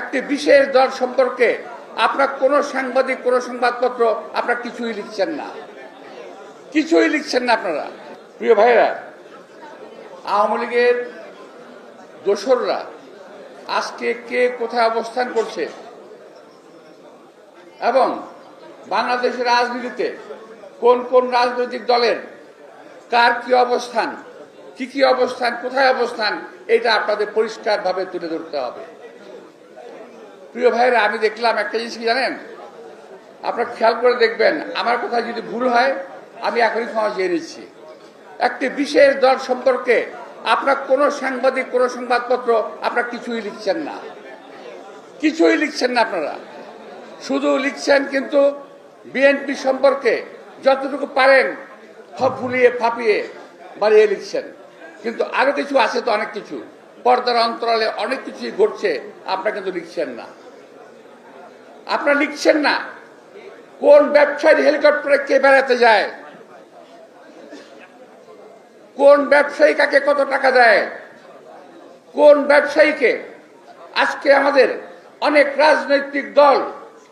একটি বিশেষ দল সম্পর্কে আপনার কোনো সাংবাদিক, কোনো সংবাদপত্র আপনার কিছুই লিখছেন না। কিছুই লিখছেন না আপনারা। প্রিয় ভাইরা আওয়ামী লীগের দোসররা আজকে কে কোথায় অবস্থান করছে এবং বাংলাদেশের রাজনীতিতে কোন কোন রাজনৈতিক দলের কার কি অবস্থান, কি কি অবস্থান, কোথায় অবস্থান, এটা আপনাদের পরিষ্কারভাবে তুলে ধরতে হবে। প্রিয় ভাইরা, আমি দেখলাম একটা জিনিস কি জানেন? আপনারা খেয়াল করে দেখবেন, আমার কথা যদি ভুল হয়, আমি এখনই ক্ষমা চেয়ে নিচ্ছি। একটি বিশেষ দল সম্পর্কে আপনার কোনো সাংবাদিক, কোনো সংবাদপত্র আপনার কিছুই লিখছেন না। কিছুই লিখছেন না আপনারা। শুধু লিখছেন কিন্তু বিএনপি সম্পর্কে যতটুকু পারেন ফুলিয়ে, ফাঁপিয়ে বাড়িয়ে লিখছেন। কিন্তু আরও কিছু আছে তো অনেক কিছু। পর্দার অন্তরালে অনেক কিছুই ঘটছে, আপনারা কিন্তু লিখছেন না। আপনারা লিখছেন না। কোন ব্যবসায়ী হেলিকপ্টারে কে বেড়াতে যায়? কোন ব্যবসায়ী কাকে কত টাকা দেয়? কোন ব্যবসায়ীকে? আজকে আমাদের অনেক রাজনৈতিক দল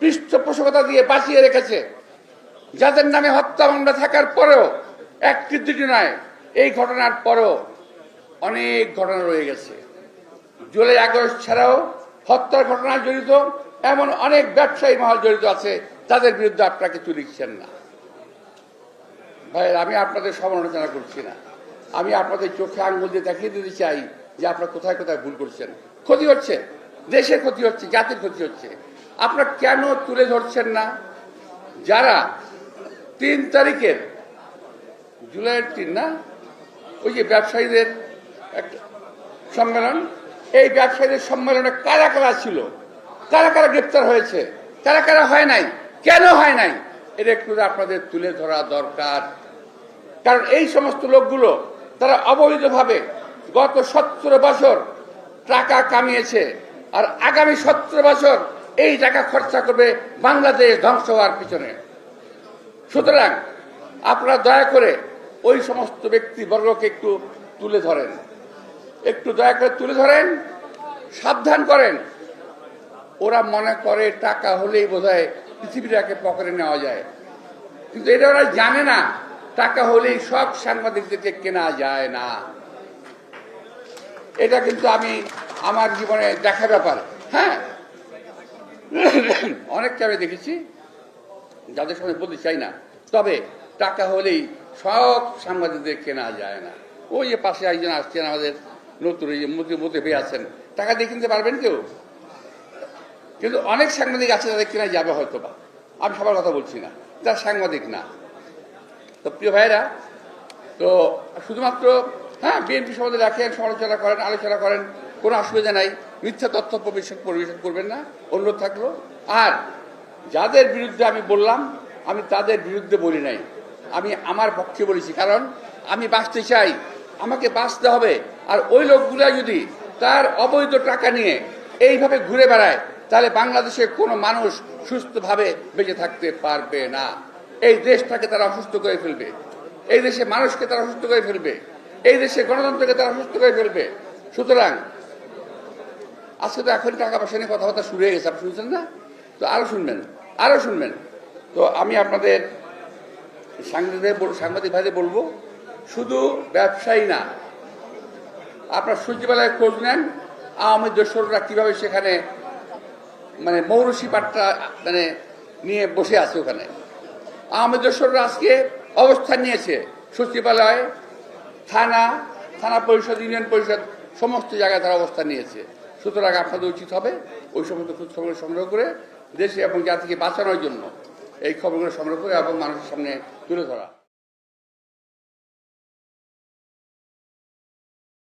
পৃষ্ঠপোষকতা দিয়ে বাঁচিয়ে রেখেছে। যাদের নামে হত্যা মামলা থাকার পরেও একটি দুটি নয়, এই ঘটনার পরেও অনেক ঘটনা রয়ে গেছে। জুলাই আগস্ট ছাড়াও হত্যার ঘটনা জড়িত। এমন অনেক ব্যবসায়ী মহল জড়িত আছে, তাদের বিরুদ্ধে আপনারা কিছু লিখছেন না। ভাই আমি আপনাদের সমালোচনা করছি না। আমি আপনাদের চোখে আঙ্গুল দিয়ে দেখিয়ে দিতে চাই যে আপনারা কোথায় কোথায় ভুল করছেন। ক্ষতি হচ্ছে, দেশের ক্ষতি হচ্ছে, জাতির ক্ষতি হচ্ছে। আপনারা কেন তুলে ধরছেন না? যারা তিন তারিখের, জুলাইয়ের তিন না, ওই যে ব্যবসায়ীদের একটা সম্মেলন, এই ব্যবসায়ীদের সম্মেলনে কারা কারা ছিল? কারা কারা গ্রেপ্তার হয়েছে? কারা কারা হয় নাই? কেন হয় নাই? এটা একটু আপনাদের তুলে ধরা দরকার। কারণ এই সমস্ত লোকগুলো, তারা অবৈধভাবে গত সতেরো বছর টাকা কামিয়েছে আর আগামী সতেরো বছর এই টাকা খরচা করবে বাংলাদেশ ধ্বংস হওয়ার পিছনে। সুতরাং আপনারা দয়া করে ওই সমস্ত ব্যক্তিবর্গকে একটু তুলে ধরেন। একটু দয়া করে তুলে ধরেন, সাবধান করেন। ওরা মনে করে টাকা হলেই বোধহয় পৃথিবীটাকে পকেটে নেওয়া যায়। কিন্তু এটা ওরা জানে না, টাকা হলেই সব সাংবাদিকদেরকে কেনা যায় না। এটা কিন্তু আমি আমার জীবনে দেখা ব্যাপার। হ্যাঁ? অনেককে আমি দেখেছি, যাদের সঙ্গে বলতে চাই না। তবে টাকা হলেই সব সাংবাদিকদের কেনা যায় না। ওই যে পাশে একজন আসছেন আমাদের নতুন এই যে মতি মতে পেয়ে আছেন। টাকা দিয়ে কিনতে পারবেন কেউ? কিন্তু অনেক সাংবাদিক আছে তাদের কেনা যাবে হয়তো বা আমি সবার কথা বলছি না। যারা সাংবাদিক না। তো প্রিয় ভাইরা তো শুধুমাত্র হ্যাঁ বিএনপি সম্বন্ধে রাখেন সমালোচনা করেন, আলোচনা করেন, কোনো অসুবিধা নাই। মিথ্যা তথ্য পরিবেশন পরিবেশন করবেন না। অনুরোধ থাকল। আর যাদের বিরুদ্ধে আমি বললাম, আমি তাদের বিরুদ্ধে বলি নাই। আমি আমার পক্ষে বলেছি। কারণ আমি বাঁচতে চাই। আমাকে বাঁচতে হবে। আর ওই লোকগুলা যদি তার অবৈধ টাকা নিয়ে এইভাবে ঘুরে বেড়ায় তাহলে বাংলাদেশে কোনো মানুষ সুস্থভাবে বেঁচে থাকতে পারবে না। এই দেশটাকে তারা অসুস্থ করে ফেলবে। এই দেশে মানুষকে তারা অসুস্থ করে ফেলবে। এই দেশে গণতন্ত্রকে তারা অসুস্থ করে ফেলবে। সুতরাং, আজকে তো এখন টাকা পয়সা নিয়ে কথাবার্তা শুরু হয়ে গেছে, আপনি শুনছেন না? তো আরও শুনবেন আরও শুনবেন। তো আমি আপনাদের সাংবাদিক সাংবাদিক ভাইদের বলব, শুধু ব্যবসায়ী না, আপনার সূর্যবেলায় খোঁজ নেন, আওয়ামী দোসররা কীভাবে সেখানে মানে মৌরসি পাটটা মানে নিয়ে বসে আছে ওখানে। আওয়ামী দোসররা আজকে অবস্থান নিয়েছে। সচিবালয়, থানা থানা পরিষদ, ইউনিয়ন পরিষদ, সমস্ত জায়গায় তারা অবস্থান নিয়েছে। সুতরাং আপনাদের উচিত হবে ওই সমস্ত খবর সংগ্রহ করে দেশে এবং জাতিকে বাঁচানোর জন্য এই খবরগুলো সংগ্রহ করে এবং মানুষের সামনে তুলে ধরা।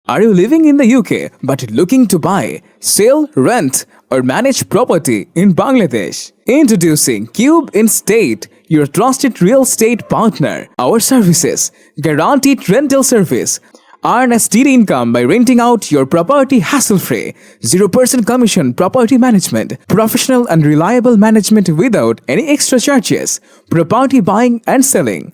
Are you living in the UK but looking to buy, sell, rent, or manage property in Bangladesh? Introducing Cube in State, your trusted real estate partner. Our services guaranteed rental service. Earn a steady income by renting out your property hassle free. 0% commission property management. Professional and reliable management without any extra charges. Property buying and selling.